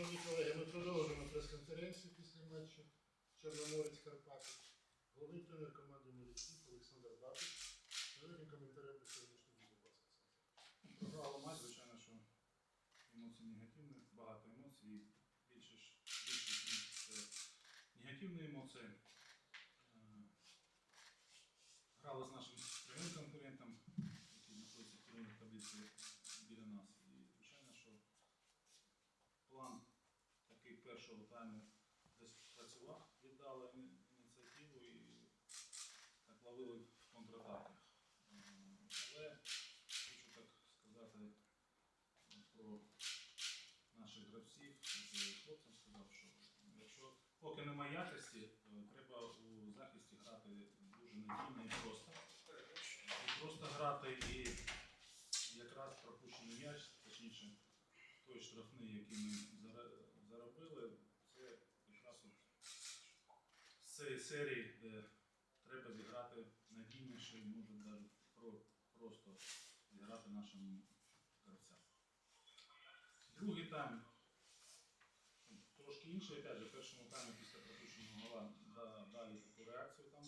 Шановні колеги, ми продовжуємо прес-конференцію після матчу Чорноморець Карпати. Головний тренер команди Моряків Олександр Бабич. Великим коментарем до сьогоднішнього дня, будь ласка. Програла матч, звичайно, що емоції негативні, багато емоцій. Більше ж більшість з це негативні емоції. Е, Грали з нашим прямим конкурентом, який знаходиться в таблиці біля нас. І звичайно, що план такий першого тайму десь працював, віддали ініціативу і так ловили. Е, Але хочу так сказати е, про наших гравців, хлопцям сказав, що якщо поки немає якості, е, треба у захисті грати дуже надійно і просто. І просто грати і якраз пропущений м'яч, точніше, той штрафний, який ми зара- заробили, це якраз от з цієї серії, де треба зіграти надійніше, і може навіть про, просто зіграти нашим гравцям. Другий тайм трошки інший, опять же, в першому таймі після пропущеного гола да, далі таку реакцію там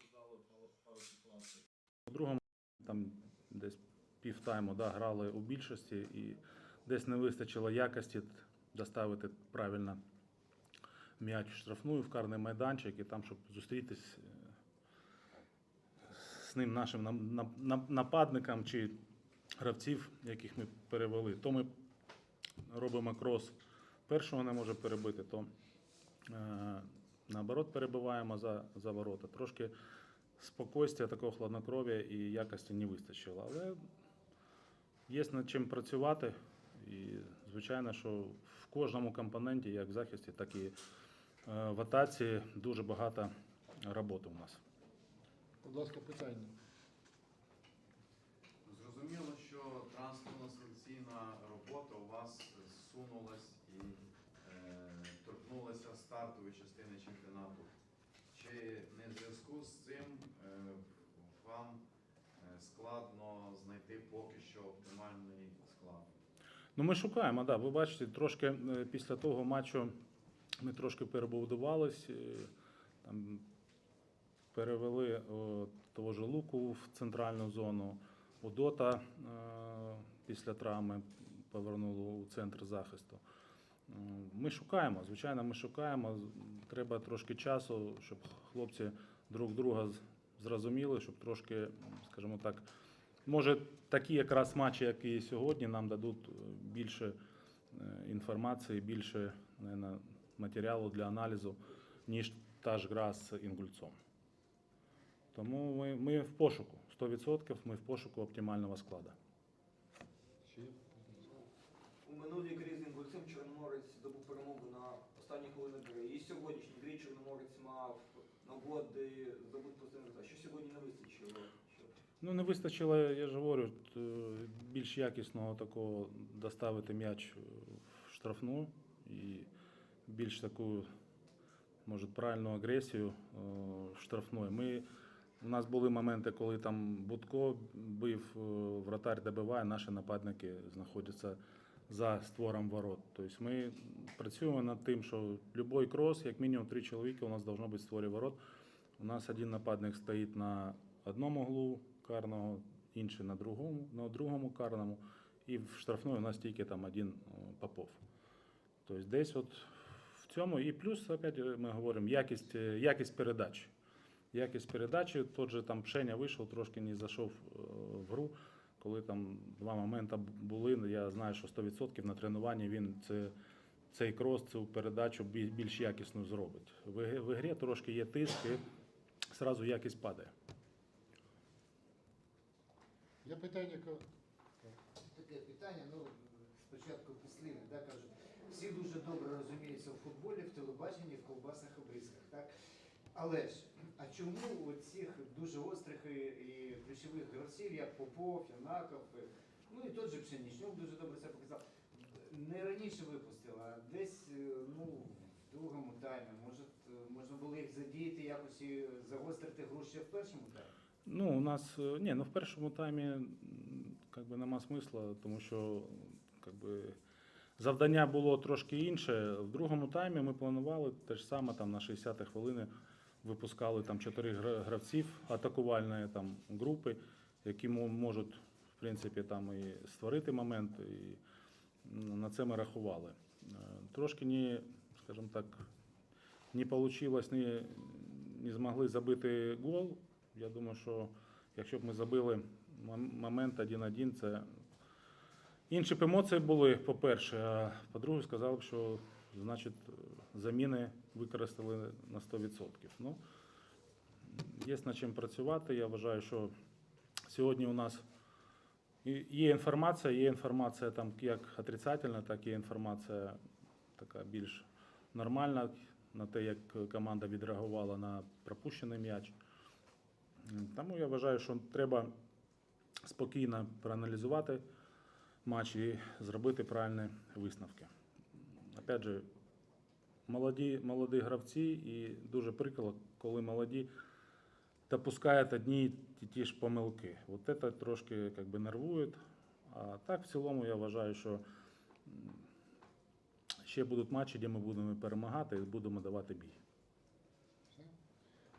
создали пару, ситуацій. У другому там десь півтайму да, грали у більшості і десь не вистачило якості доставити правильно м'яч в штрафну в карний майданчик, і там, щоб зустрітись е, з ним нашим нам- чи гравців, яких ми перевели. То ми робимо крос, першого не може перебити, то е, наоборот перебиваємо за, за ворота. Трошки спокійствия, такого хладнокров'я і якості не вистачило. Але є над чим працювати. І, звичайно, що в кожному компоненті, як в захисті, так і е, в атаці, дуже багато роботи у нас. Будь ласка, питання. Зрозуміло, що транспортно-селекційна робота у вас зсунулась і е, торкнулася стартової частини чемпіонату. Чи не в зв'язку з цим е, вам е, складно знайти поки? Ну, ми шукаємо, да. Ви бачите, трошки е, після того матчу ми трошки перебудувались. е, Там перевели того ж Луку в центральну зону. Удота е, після травми повернули у центр захисту. Ми шукаємо, звичайно, ми шукаємо. Треба трошки часу, щоб хлопці друг друга зрозуміли, щоб трошки, скажімо так, може такі якраз матчі, як і сьогодні, нам дадуть е, більше е, інформації, більше наверно, матеріалу для аналізу, ніж та ж гра з інгульцом. Тому ми, ми в пошуку, 100% ми в пошуку оптимального складу. У минулій грі з інгульцем Чорноморець здобув перемогу на останній хвилини гри. І сьогоднішній грі Чорноморець мав нагоди здобути позитивний результат. Що сьогодні не вистачило? Ну, не вистачило, я ж говорю, більш якісного такого доставити м'яч е, в штрафну і більш таку, може, правильну агресію е, штрафною. Ми, у нас були моменти, коли там Будко бив, е, вратар добиває, наші нападники знаходяться за створом ворот. Тобто ми працюємо над тим, що будь-який крос, як мінімум три чоловіка у нас должно бути в створі ворот. У нас один нападник стоїть на одному углу карного, інший на другому, на другому карному, і в штрафної у нас тільки там один Попов. Тобто десь от в цьому, і плюс, опять ми говоримо, якість, е, якість передач. Якість передачі, тот же там Пшеня вийшов, трошки не зайшов е, в гру. Коли там два моменти були, я знаю, що 100% на тренуванні він це, цей крос, цю передачу більш якісно зробить. В, в ігрі трошки є тиск і зразу якість падає. Є питання? Таке питання, ну спочатку післиве, да, кажуть, всі дуже добре розуміються в футболі, в телебаченні, в ковбасах обрізках, так? Але ж, а чому у цих дуже острих і, і ключових гравців, як Попов, Янаков, ну і тот же Пшенічнюк дуже добре це показав, не раніше випустила, а десь е, ну, в другому таймі, може, е, можна було їх задіяти, якось і загострити ще в першому таймі? Ну, у нас, е, ні, ну в першому таймі би, нема смисла, тому що би, Завдання було трошки інше. В другому таймі ми планували те ж саме там на 60 хвилини випускали там чотири гравців атакувальної там групи, які можуть в принципі там і створити момент, і на це ми рахували. Е, Трошки не, скажімо так, не вийшло, не, не змогли забити гол. Я думаю, що якщо б ми забили момент 1-1, це інші б емоції були, по-перше, а по-друге, сказав б, що значить заміни використали на 100%. Ну, є над чим працювати. Я вважаю, що сьогодні у нас є інформація, є інформація там як отрицательна, так і інформація така більш нормальна на те, як команда відреагувала на пропущений м'яч. Тому я вважаю, що треба спокійно проаналізувати матч і зробити правильні висновки. Опять же, молоді, молоді гравці, і дуже прикро, коли молоді допускають одні ті, ті ж помилки. От це трошки как би, нервує. А так, в цілому, я вважаю, що ще будуть матчі, де ми будемо перемагати і будемо давати бій.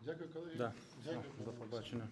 Дякую, колеги. Да. Дякую. До побачення.